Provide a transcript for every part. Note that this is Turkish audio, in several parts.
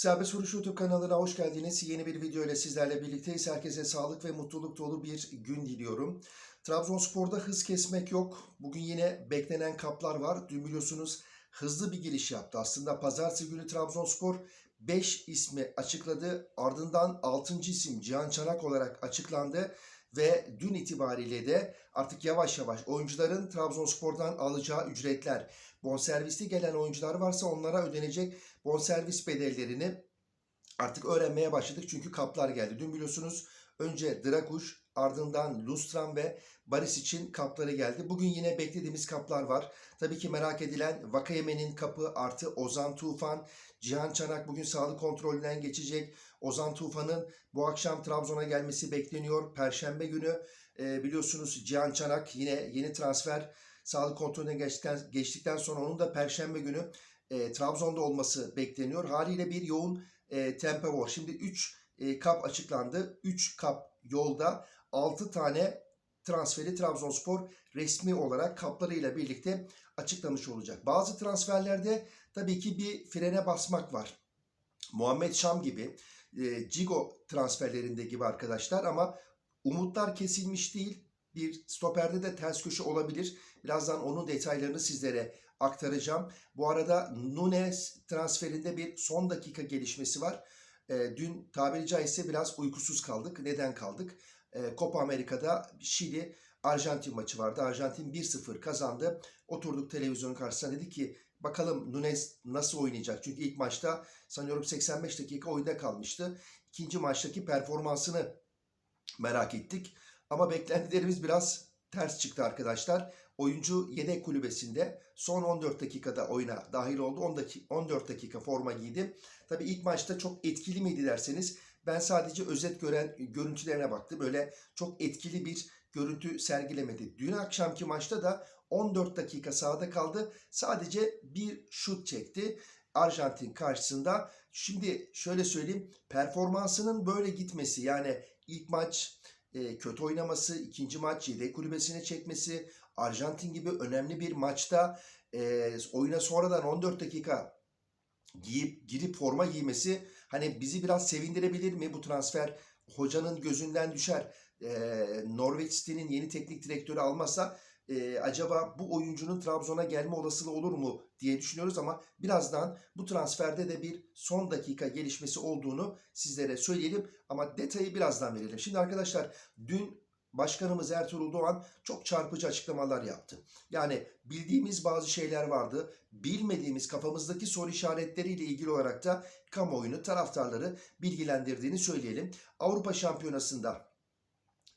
Serbest Vuruş YouTube kanalına hoş geldiniz. Yeni bir video ile sizlerle birlikteyiz. Herkese sağlık ve mutluluk dolu bir gün diliyorum. Trabzonspor'da hız kesmek yok. Bugün yine beklenen kaplar var. Dün biliyorsunuz hızlı bir giriş yaptı. Aslında pazartesi günü Trabzonspor 5 ismi açıkladı. Ardından 6. isim Cihan Çanak olarak açıklandı. Ve dün itibariyle de artık yavaş yavaş oyuncuların Trabzonspor'dan alacağı ücretler, bonservisli gelen oyuncular varsa onlara ödenecek bonservis bedellerini artık öğrenmeye başladık. Çünkü kaplar geldi. Dün biliyorsunuz önce Drakuş ardından Lustran ve Baris için kapları geldi. Bugün yine beklediğimiz kaplar var. Tabii ki merak edilen Vakayeme'nin kapı artı Ozan Tufan, Cihan Çanak bugün sağlık kontrolünden geçecek. Ozan Tufan'ın bu akşam Trabzon'a gelmesi bekleniyor. Perşembe günü e, biliyorsunuz Cihan Çanak yine yeni transfer sağlık kontrolünden geçtikten, geçtikten sonra onun da Perşembe günü e, Trabzon'da olması bekleniyor. Haliyle bir yoğun e, tempo var. Şimdi 3 e, kap açıklandı. 3 kap yolda 6 tane transferi Trabzonspor resmi olarak kaplarıyla birlikte açıklamış olacak. Bazı transferlerde tabii ki bir frene basmak var. Muhammed Şam gibi, e, Cigo transferlerinde gibi arkadaşlar ama umutlar kesilmiş değil. Bir stoperde de ters köşe olabilir. Birazdan onun detaylarını sizlere aktaracağım. Bu arada Nunes transferinde bir son dakika gelişmesi var. E, dün tabiri caizse biraz uykusuz kaldık. Neden kaldık? E, Copa Amerika'da Şili Arjantin maçı vardı. Arjantin 1-0 kazandı. Oturduk televizyonun karşısına dedik ki bakalım Nunes nasıl oynayacak? Çünkü ilk maçta sanıyorum 85 dakika oyunda kalmıştı. İkinci maçtaki performansını merak ettik. Ama beklentilerimiz biraz ters çıktı arkadaşlar. Oyuncu yedek kulübesinde son 14 dakikada oyuna dahil oldu. 10 dakika, 14 dakika forma giydi. Tabii ilk maçta çok etkili miydi derseniz ben sadece özet gören görüntülerine baktım. Böyle çok etkili bir görüntü sergilemedi. Dün akşamki maçta da 14 dakika sahada kaldı. Sadece bir şut çekti. Arjantin karşısında. Şimdi şöyle söyleyeyim. Performansının böyle gitmesi yani ilk maç e, kötü oynaması, ikinci maç yedek kulübesine çekmesi, Arjantin gibi önemli bir maçta e, oyuna sonradan 14 dakika giyip girip forma giymesi hani bizi biraz sevindirebilir mi bu transfer? Hocanın gözünden düşer. E, Norveç City'nin yeni teknik direktörü almazsa e, acaba bu oyuncunun Trabzon'a gelme olasılığı olur mu diye düşünüyoruz ama birazdan bu transferde de bir son dakika gelişmesi olduğunu sizlere söyleyelim ama detayı birazdan verelim. Şimdi arkadaşlar dün Başkanımız Ertuğrul Doğan çok çarpıcı açıklamalar yaptı. Yani bildiğimiz bazı şeyler vardı, bilmediğimiz kafamızdaki soru işaretleriyle ilgili olarak da kamuoyunu, taraftarları bilgilendirdiğini söyleyelim. Avrupa Şampiyonası'nda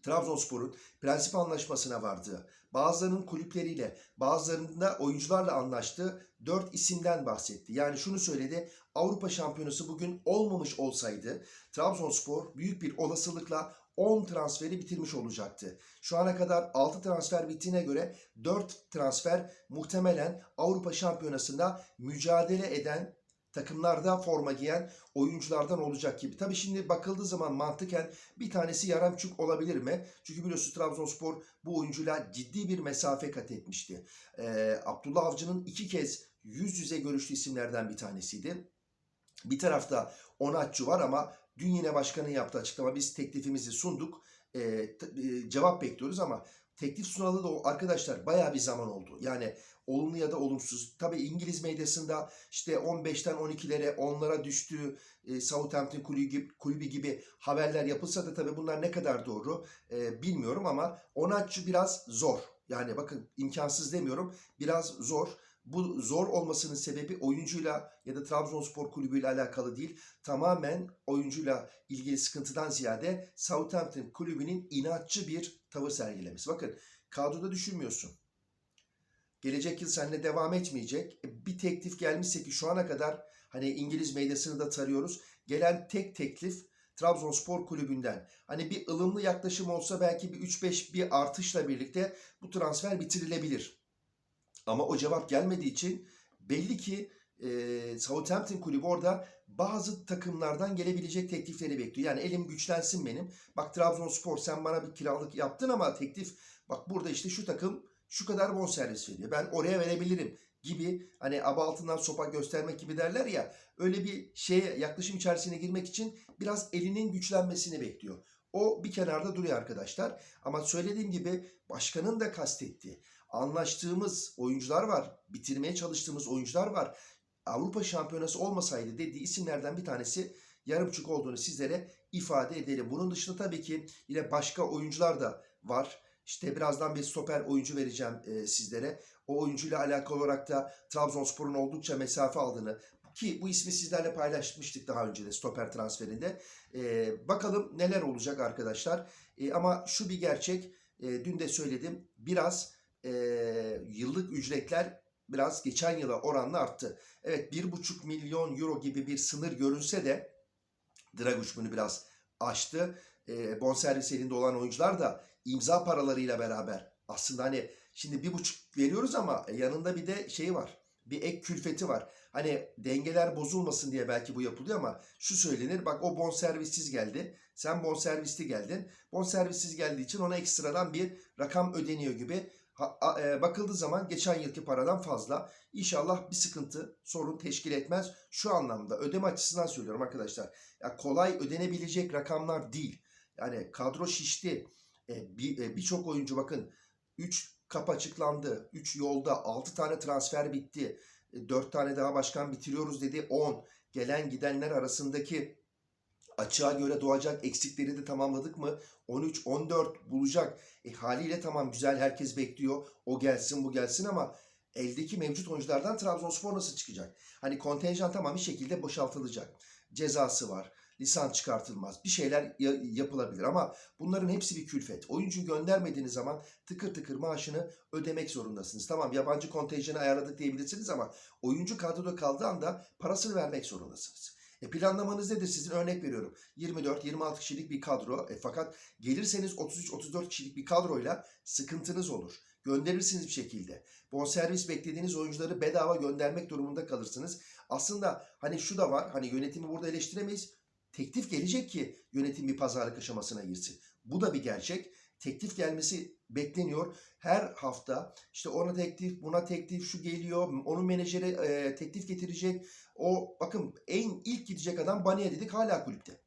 Trabzonspor'un prensip anlaşmasına vardığı, bazılarının kulüpleriyle, bazılarının da oyuncularla anlaştığı dört isimden bahsetti. Yani şunu söyledi, Avrupa Şampiyonası bugün olmamış olsaydı Trabzonspor büyük bir olasılıkla 10 transferi bitirmiş olacaktı. Şu ana kadar 6 transfer bittiğine göre 4 transfer muhtemelen Avrupa Şampiyonası'nda mücadele eden takımlarda forma giyen oyunculardan olacak gibi. Tabii şimdi bakıldığı zaman mantıken bir tanesi Yaramçuk olabilir mi? Çünkü biliyorsunuz Trabzonspor bu oyuncuyla ciddi bir mesafe kat etmişti. Ee, Abdullah Avcı'nın iki kez yüz yüze görüştüğü isimlerden bir tanesiydi. Bir tarafta Onatçı var ama dün yine başkanın yaptığı açıklama biz teklifimizi sunduk. Ee, e, cevap bekliyoruz ama teklif sunalı da arkadaşlar bayağı bir zaman oldu. Yani olumlu ya da olumsuz. Tabii İngiliz medyasında işte 15'ten 12'lere 10'lara düştüğü e, Southampton kulübü gibi, kulübü gibi haberler yapılsa da tabii bunlar ne kadar doğru e, bilmiyorum ama Onatçı biraz zor. Yani bakın imkansız demiyorum biraz zor. Bu zor olmasının sebebi oyuncuyla ya da Trabzonspor kulübüyle alakalı değil. Tamamen oyuncuyla ilgili sıkıntıdan ziyade Southampton kulübünün inatçı bir tavır sergilemesi. Bakın kadroda düşünmüyorsun. Gelecek yıl seninle devam etmeyecek. E, Bir teklif gelmişse ki şu ana kadar hani İngiliz medyasını da tarıyoruz. Gelen tek teklif Trabzonspor kulübünden. Hani bir ılımlı yaklaşım olsa belki bir 3-5 bir artışla birlikte bu transfer bitirilebilir. Ama o cevap gelmediği için belli ki e, Southampton kulübü orada bazı takımlardan gelebilecek teklifleri bekliyor. Yani elim güçlensin benim. Bak Trabzonspor sen bana bir kiralık yaptın ama teklif bak burada işte şu takım şu kadar bonservis veriyor. Ben oraya verebilirim gibi hani aba altından sopa göstermek gibi derler ya öyle bir şeye yaklaşım içerisine girmek için biraz elinin güçlenmesini bekliyor. O bir kenarda duruyor arkadaşlar. Ama söylediğim gibi başkanın da kastettiği anlaştığımız oyuncular var. Bitirmeye çalıştığımız oyuncular var. Avrupa Şampiyonası olmasaydı dediği isimlerden bir tanesi yarımçık olduğunu sizlere ifade edelim. Bunun dışında tabii ki yine başka oyuncular da var. İşte birazdan bir stoper oyuncu vereceğim e, sizlere. O oyuncuyla alakalı olarak da Trabzonspor'un oldukça mesafe aldığını ki bu ismi sizlerle paylaşmıştık daha önce de stoper transferinde. E, bakalım neler olacak arkadaşlar. E, ama şu bir gerçek. E, dün de söyledim. Biraz e, yıllık ücretler biraz geçen yıla oranla arttı. Evet 1,5 milyon euro gibi bir sınır görünse de Draguş bunu biraz aştı. E, bonservis elinde olan oyuncular da imza paralarıyla beraber aslında hani şimdi bir buçuk veriyoruz ama yanında bir de şey var. Bir ek külfeti var. Hani dengeler bozulmasın diye belki bu yapılıyor ama şu söylenir. Bak o bonservissiz geldi. Sen bonservisli geldin. Bonservissiz geldiği için ona ekstradan bir rakam ödeniyor gibi. E, bakıldığı zaman geçen yılki paradan fazla. İnşallah bir sıkıntı, sorun teşkil etmez. Şu anlamda ödeme açısından söylüyorum arkadaşlar. Ya kolay ödenebilecek rakamlar değil. Yani kadro şişti. E, e, Birçok oyuncu bakın 3 kap açıklandı. 3 yolda 6 tane transfer bitti. 4 tane daha başkan bitiriyoruz dedi. 10. Gelen gidenler arasındaki açığa göre doğacak eksikleri de tamamladık mı? 13, 14 bulacak. E, haliyle tamam güzel herkes bekliyor. O gelsin bu gelsin ama eldeki mevcut oyunculardan Trabzonspor nasıl çıkacak? Hani kontenjan tamam bir şekilde boşaltılacak. Cezası var. Lisans çıkartılmaz. Bir şeyler ya- yapılabilir ama bunların hepsi bir külfet. Oyuncuyu göndermediğiniz zaman tıkır tıkır maaşını ödemek zorundasınız. Tamam yabancı kontenjanı ayarladık diyebilirsiniz ama oyuncu kadroda kaldığı anda parasını vermek zorundasınız. E planlamanız nedir sizin? Örnek veriyorum. 24-26 kişilik bir kadro. E fakat gelirseniz 33-34 kişilik bir kadroyla sıkıntınız olur. Gönderirsiniz bir şekilde. Bonservis beklediğiniz oyuncuları bedava göndermek durumunda kalırsınız. Aslında hani şu da var. Hani yönetimi burada eleştiremeyiz. Teklif gelecek ki yönetim bir pazarlık aşamasına girsin. Bu da bir gerçek. Teklif gelmesi bekleniyor. Her hafta işte ona teklif, buna teklif, şu geliyor. Onun menajeri e, teklif getirecek. O bakın en ilk gidecek adam Bania dedik hala kulüpte.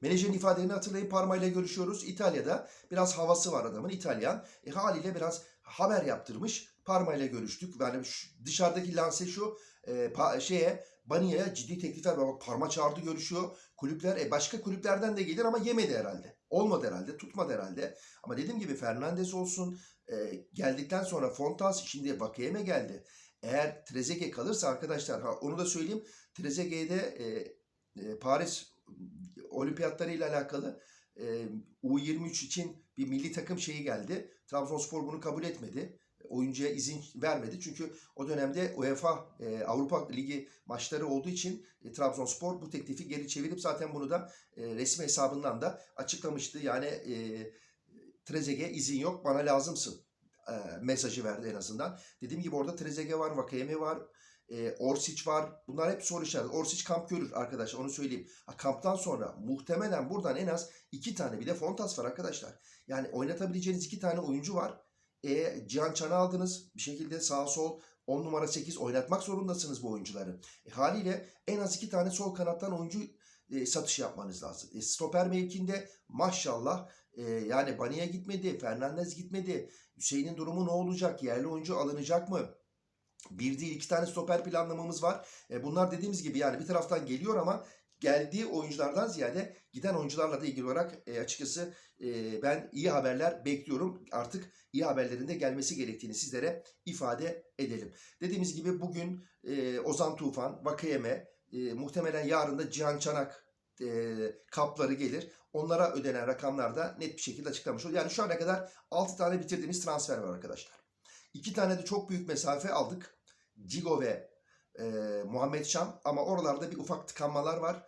Menajerin ifadelerini hatırlayın parmayla görüşüyoruz. İtalya'da biraz havası var adamın İtalyan. E, haliyle biraz haber yaptırmış. Parmayla görüştük. Yani dışarıdaki lanse şu e, pa- şeye Bania'ya ciddi teklifler var. Bak Parma çağırdı görüşüyor. Kulüpler e, başka kulüplerden de gelir ama yemedi herhalde. Olmadı herhalde. Tutmadı herhalde. Ama dediğim gibi Fernandes olsun. e, geldikten sonra Fontas şimdi Vakayeme geldi. Eğer Trezeguet kalırsa arkadaşlar ha, onu da söyleyeyim. Trezeguet'de e, e, Paris olimpiyatları ile alakalı e, U23 için bir milli takım şeyi geldi. Trabzonspor bunu kabul etmedi. Oyuncuya izin vermedi. Çünkü o dönemde UEFA e, Avrupa Ligi maçları olduğu için e, Trabzonspor bu teklifi geri çevirip zaten bunu da e, resmi hesabından da açıklamıştı. Yani e, Trezeguet izin yok bana lazımsın e, mesajı verdi en azından. Dediğim gibi orada Trezeguet var, Vakayeme var, e, Orsic var. Bunlar hep soru işareti. Orsic kamp görür arkadaşlar onu söyleyeyim. Ha, kamptan sonra muhtemelen buradan en az iki tane bir de Fontas var arkadaşlar. Yani oynatabileceğiniz iki tane oyuncu var. E, Cihan Çan'ı aldınız. Bir şekilde sağ sol 10 numara 8 oynatmak zorundasınız bu oyuncuları. E, haliyle en az iki tane sol kanattan oyuncu e, satış yapmanız lazım. E, stoper mevkinde maşallah e, yani Bani'ye gitmedi, Fernandez gitmedi. Hüseyin'in durumu ne olacak? Yerli oyuncu alınacak mı? Bir değil iki tane stoper planlamamız var. E, bunlar dediğimiz gibi yani bir taraftan geliyor ama geldiği oyunculardan ziyade giden oyuncularla da ilgili olarak e, açıkçası e, ben iyi haberler bekliyorum. Artık iyi haberlerin de gelmesi gerektiğini sizlere ifade edelim. Dediğimiz gibi bugün e, Ozan Tufan, Vakayeme, e, muhtemelen yarın da Cihan Çanak e, kapları gelir. Onlara ödenen rakamlar da net bir şekilde açıklamış oluyor. Yani şu ana kadar 6 tane bitirdiğimiz transfer var arkadaşlar. 2 tane de çok büyük mesafe aldık. Cigo ve e, Muhammed Şam ama oralarda bir ufak tıkanmalar var.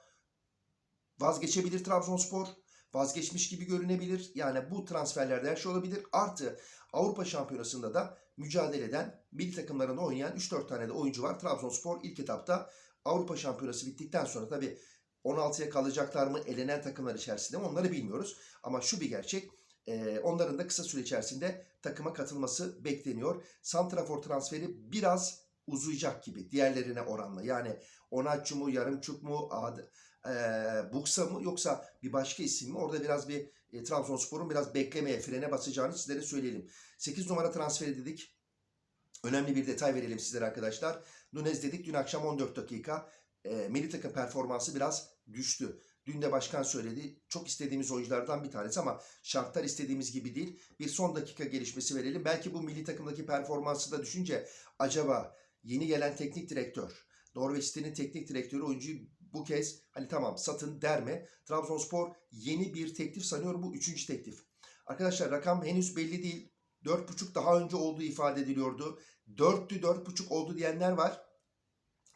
Vazgeçebilir Trabzonspor. Vazgeçmiş gibi görünebilir. Yani bu transferlerde her şey olabilir. Artı Avrupa Şampiyonası'nda da mücadele eden milli takımlarında oynayan 3-4 tane de oyuncu var. Trabzonspor ilk etapta Avrupa Şampiyonası bittikten sonra tabii 16'ya kalacaklar mı elenen takımlar içerisinde mi onları bilmiyoruz. Ama şu bir gerçek Ee, onların da kısa süre içerisinde takıma katılması bekleniyor. Santrafor transferi biraz uzayacak gibi diğerlerine oranla. Yani Onatçı mu, Yarımçuk mu, Ad, e, Buksa mı yoksa bir başka isim mi? Orada biraz bir e, Trabzonspor'un biraz beklemeye, frene basacağını sizlere söyleyelim. 8 numara transferi dedik. Önemli bir detay verelim sizlere arkadaşlar. Nunez dedik dün akşam 14 dakika. E, milli takım performansı biraz düştü. Dün de başkan söyledi. Çok istediğimiz oyunculardan bir tanesi ama şartlar istediğimiz gibi değil. Bir son dakika gelişmesi verelim. Belki bu milli takımdaki performansı da düşünce acaba yeni gelen teknik direktör, Norveç City'nin teknik direktörü oyuncuyu bu kez hani tamam satın der mi? Trabzonspor yeni bir teklif sanıyorum bu üçüncü teklif. Arkadaşlar rakam henüz belli değil. 4.5 daha önce olduğu ifade ediliyordu. 4'tü 4.5 oldu diyenler var.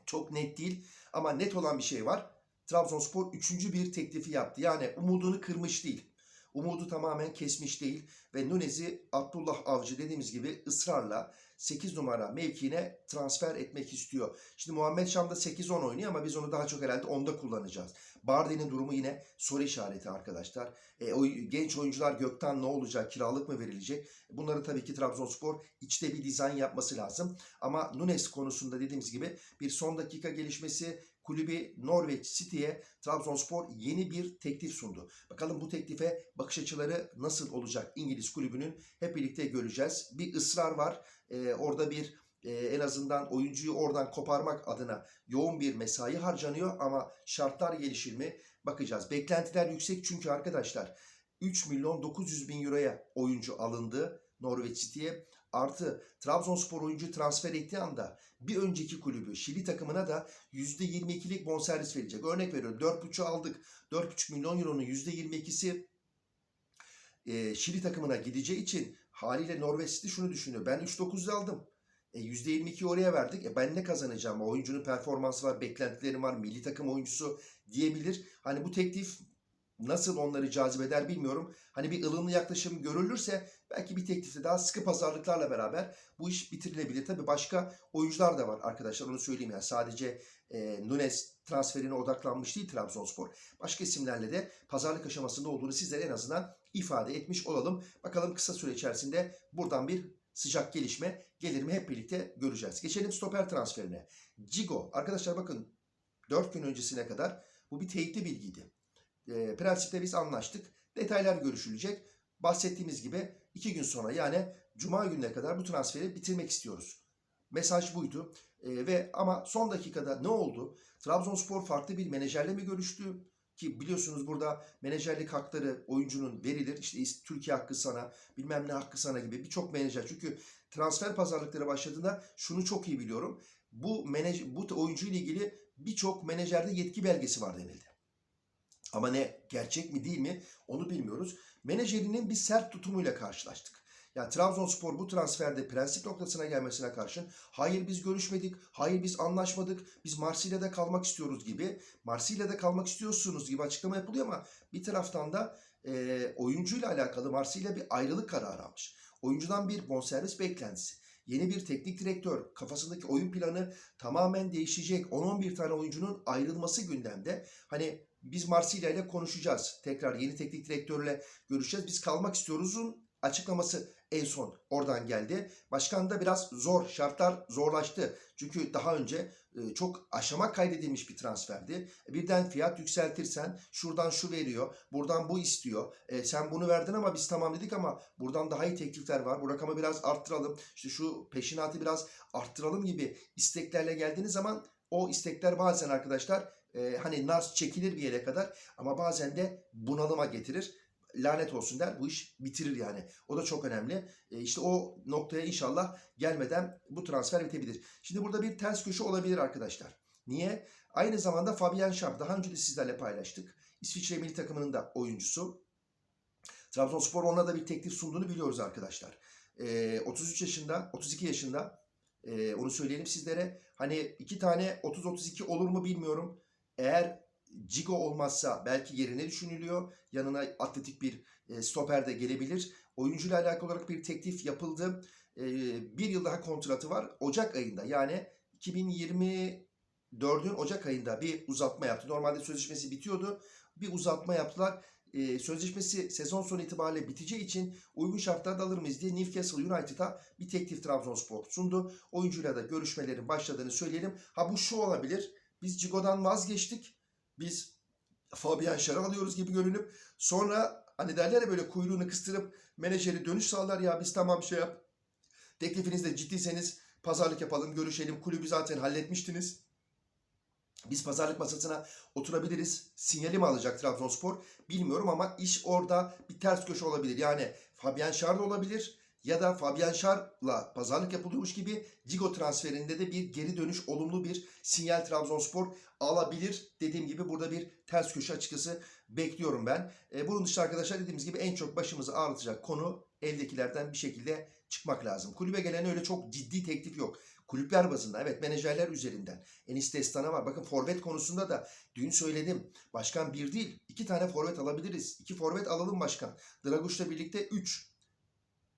Çok net değil ama net olan bir şey var. Trabzonspor üçüncü bir teklifi yaptı. Yani umudunu kırmış değil. Umudu tamamen kesmiş değil ve Nunez'i Abdullah Avcı dediğimiz gibi ısrarla 8 numara mevkiine transfer etmek istiyor. Şimdi Muhammed Şam'da 8-10 oynuyor ama biz onu daha çok herhalde 10'da kullanacağız. Bardi'nin durumu yine soru işareti arkadaşlar. E, o genç oyuncular gökten ne olacak? Kiralık mı verilecek? Bunları tabii ki Trabzonspor içte bir dizayn yapması lazım. Ama Nunes konusunda dediğimiz gibi bir son dakika gelişmesi kulübü Norveç City'ye Trabzonspor yeni bir teklif sundu. Bakalım bu teklife bakış açıları nasıl olacak İngiliz kulübünün hep birlikte göreceğiz. Bir ısrar var. Ee, orada bir e, en azından oyuncuyu oradan koparmak adına yoğun bir mesai harcanıyor ama şartlar gelişir mi bakacağız. Beklentiler yüksek çünkü arkadaşlar 3 milyon 900 bin euroya oyuncu alındı Norveç City'ye. Artı Trabzonspor oyuncu transfer ettiği anda bir önceki kulübü Şili takımına da %22'lik bonservis verecek. Örnek veriyorum 4.5'u aldık. 4.5 milyon euronun %22'si e, Şili takımına gideceği için haliyle Norveç City şunu düşünüyor. Ben 3.9'u aldım. E, %22'yi oraya verdik. E, ben ne kazanacağım? Oyuncunun performansı var, beklentilerim var, milli takım oyuncusu diyebilir. Hani bu teklif nasıl onları cazibeder bilmiyorum. Hani bir ılımlı yaklaşım görülürse belki bir teklifte daha sıkı pazarlıklarla beraber bu iş bitirilebilir. Tabii başka oyuncular da var arkadaşlar onu söyleyeyim. Yani sadece e, Nunes transferine odaklanmış değil Trabzonspor. Başka isimlerle de pazarlık aşamasında olduğunu sizlere en azından ifade etmiş olalım. Bakalım kısa süre içerisinde buradan bir sıcak gelişme gelir mi hep birlikte göreceğiz. Geçelim stoper transferine. Cigo. Arkadaşlar bakın 4 gün öncesine kadar bu bir teyitli bilgiydi. E, prensipte biz anlaştık. Detaylar görüşülecek. Bahsettiğimiz gibi 2 gün sonra yani Cuma gününe kadar bu transferi bitirmek istiyoruz. Mesaj buydu. E, ve ama son dakikada ne oldu? Trabzonspor farklı bir menajerle mi görüştü? Ki biliyorsunuz burada menajerlik hakları oyuncunun verilir. İşte Türkiye hakkı sana, bilmem ne hakkı sana gibi birçok menajer. Çünkü transfer pazarlıkları başladığında şunu çok iyi biliyorum. Bu menajer, bu oyuncu ile ilgili birçok menajerde yetki belgesi var denildi. Ama ne gerçek mi değil mi onu bilmiyoruz. Menajerinin bir sert tutumuyla karşılaştık. Yani Trabzonspor bu transferde prensip noktasına gelmesine karşın hayır biz görüşmedik, hayır biz anlaşmadık, biz Marsilya'da kalmak istiyoruz gibi, Marsilya'da kalmak istiyorsunuz gibi açıklama yapılıyor ama bir taraftan da e, oyuncuyla alakalı Marsilya bir ayrılık kararı almış. Oyuncudan bir bonservis beklentisi. Yeni bir teknik direktör, kafasındaki oyun planı tamamen değişecek. 10-11 tane oyuncunun ayrılması gündemde. Hani biz Marsilya ile konuşacağız. Tekrar yeni teknik direktörle görüşeceğiz. Biz kalmak istiyoruz'un açıklaması en son oradan geldi. Başkan da biraz zor, şartlar zorlaştı. Çünkü daha önce e, çok aşama kaydedilmiş bir transferdi. Birden fiyat yükseltirsen şuradan şu veriyor, buradan bu istiyor. E, sen bunu verdin ama biz tamam dedik ama buradan daha iyi teklifler var. Bu rakamı biraz arttıralım. İşte şu peşinatı biraz arttıralım gibi isteklerle geldiğiniz zaman o istekler bazen arkadaşlar e, hani naz çekilir bir yere kadar ama bazen de bunalıma getirir lanet olsun der bu iş bitirir yani. O da çok önemli. E işte o noktaya inşallah gelmeden bu transfer bitebilir. Şimdi burada bir ters köşe olabilir arkadaşlar. Niye? Aynı zamanda Fabian Schär daha önce de sizlerle paylaştık. İsviçre milli takımının da oyuncusu. Trabzonspor ona da bir teklif sunduğunu biliyoruz arkadaşlar. E, 33 yaşında, 32 yaşında e, onu söyleyelim sizlere. Hani iki tane 30-32 olur mu bilmiyorum. Eğer Cigo olmazsa belki yerine düşünülüyor. Yanına atletik bir e, stoper de gelebilir. Oyuncuyla alakalı olarak bir teklif yapıldı. E, bir yıl daha kontratı var. Ocak ayında yani 2024'ün Ocak ayında bir uzatma yaptı. Normalde sözleşmesi bitiyordu. Bir uzatma yaptılar. e, sözleşmesi sezon sonu itibariyle biteceği için uygun şartlarda alır mıyız diye Newcastle United'a bir teklif Trabzonspor sundu. Oyuncuyla da görüşmelerin başladığını söyleyelim. Ha bu şu olabilir. Biz Cigo'dan vazgeçtik. Biz Fabian Schär'ı alıyoruz gibi görünüp sonra hani derler ya böyle kuyruğunu kıstırıp menajeri dönüş sağlar ya biz tamam şey yap. Teklifinizde ciddiyseniz pazarlık yapalım, görüşelim. Kulübü zaten halletmiştiniz. Biz pazarlık masasına oturabiliriz. Sinyali mi alacak Trabzonspor? Bilmiyorum ama iş orada bir ters köşe olabilir. Yani Fabian Schär olabilir ya da Fabian Schär'la pazarlık yapılıyormuş gibi Cigo transferinde de bir geri dönüş olumlu bir sinyal Trabzonspor alabilir. Dediğim gibi burada bir ters köşe açıkçası bekliyorum ben. E, bunun dışında arkadaşlar dediğimiz gibi en çok başımızı ağrıtacak konu eldekilerden bir şekilde çıkmak lazım. Kulübe gelen öyle çok ciddi teklif yok. Kulüpler bazında evet menajerler üzerinden. Enis Destan'a var. Bakın forvet konusunda da dün söyledim. Başkan bir değil iki tane forvet alabiliriz. İki forvet alalım başkan. Draguş'la birlikte 3.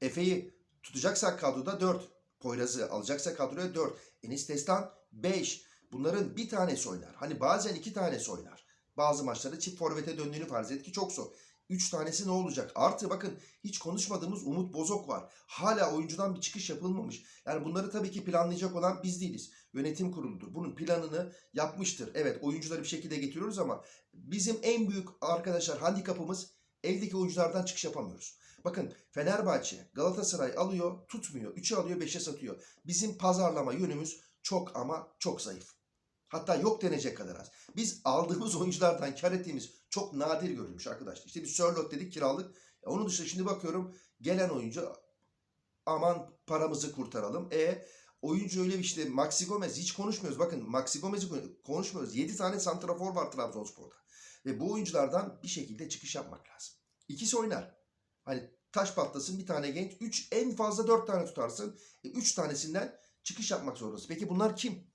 Efe'yi tutacaksak kadroda 4. Poyraz'ı alacaksak kadroya 4. Enis Destan 5. Bunların bir tanesi oynar. Hani bazen iki tanesi oynar. Bazı maçlarda çift forvete döndüğünü farz et ki çok zor. 3 tanesi ne olacak? Artı bakın hiç konuşmadığımız Umut Bozok var. Hala oyuncudan bir çıkış yapılmamış. Yani bunları tabii ki planlayacak olan biz değiliz. Yönetim kuruludur. Bunun planını yapmıştır. Evet oyuncuları bir şekilde getiriyoruz ama bizim en büyük arkadaşlar handikapımız eldeki oyunculardan çıkış yapamıyoruz. Bakın Fenerbahçe, Galatasaray alıyor, tutmuyor. 3'e alıyor, 5'e satıyor. Bizim pazarlama yönümüz çok ama çok zayıf. Hatta yok denecek kadar az. Biz aldığımız oyunculardan kar ettiğimiz çok nadir görülmüş arkadaşlar. İşte bir Sörlot dedik kiralık. E onun dışında şimdi bakıyorum gelen oyuncu aman paramızı kurtaralım. E oyuncu öyle işte Maxi Gomez hiç konuşmuyoruz. Bakın Maxi Gomez'i konuşmuyoruz. 7 tane santrafor var Trabzonspor'da. Ve bu oyunculardan bir şekilde çıkış yapmak lazım. İkisi oynar. Hani taş patlasın bir tane genç. 3 en fazla 4 tane tutarsın. 3 tanesinden çıkış yapmak zorundasın. Peki bunlar kim?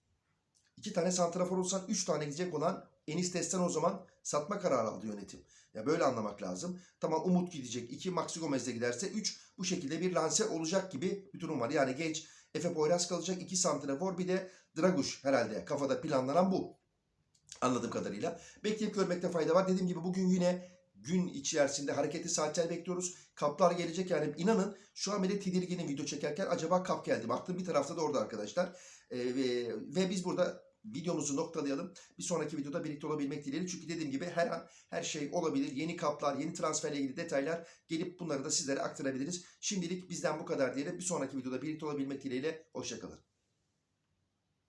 İki tane santrafor olsan üç tane gidecek olan Enis Destan o zaman satma kararı aldı yönetim. Ya böyle anlamak lazım. Tamam Umut gidecek. iki Maxi Gomez de giderse üç bu şekilde bir lanse olacak gibi bir durum var. Yani genç Efe Poyraz kalacak. iki santrafor bir de Draguş herhalde kafada planlanan bu. Anladığım kadarıyla. Bekleyip görmekte fayda var. Dediğim gibi bugün yine gün içerisinde hareketli saatler bekliyoruz. Kaplar gelecek yani inanın şu an bile tedirginim video çekerken acaba kap geldi. Baktım bir tarafta da orada arkadaşlar. Ee, ve, ve biz burada videomuzu noktalayalım. Bir sonraki videoda birlikte olabilmek dileğiyle. Çünkü dediğim gibi her an her şey olabilir. Yeni kaplar, yeni transferle ilgili detaylar gelip bunları da sizlere aktarabiliriz. Şimdilik bizden bu kadar diyelim. Bir sonraki videoda birlikte olabilmek dileğiyle. Hoşçakalın.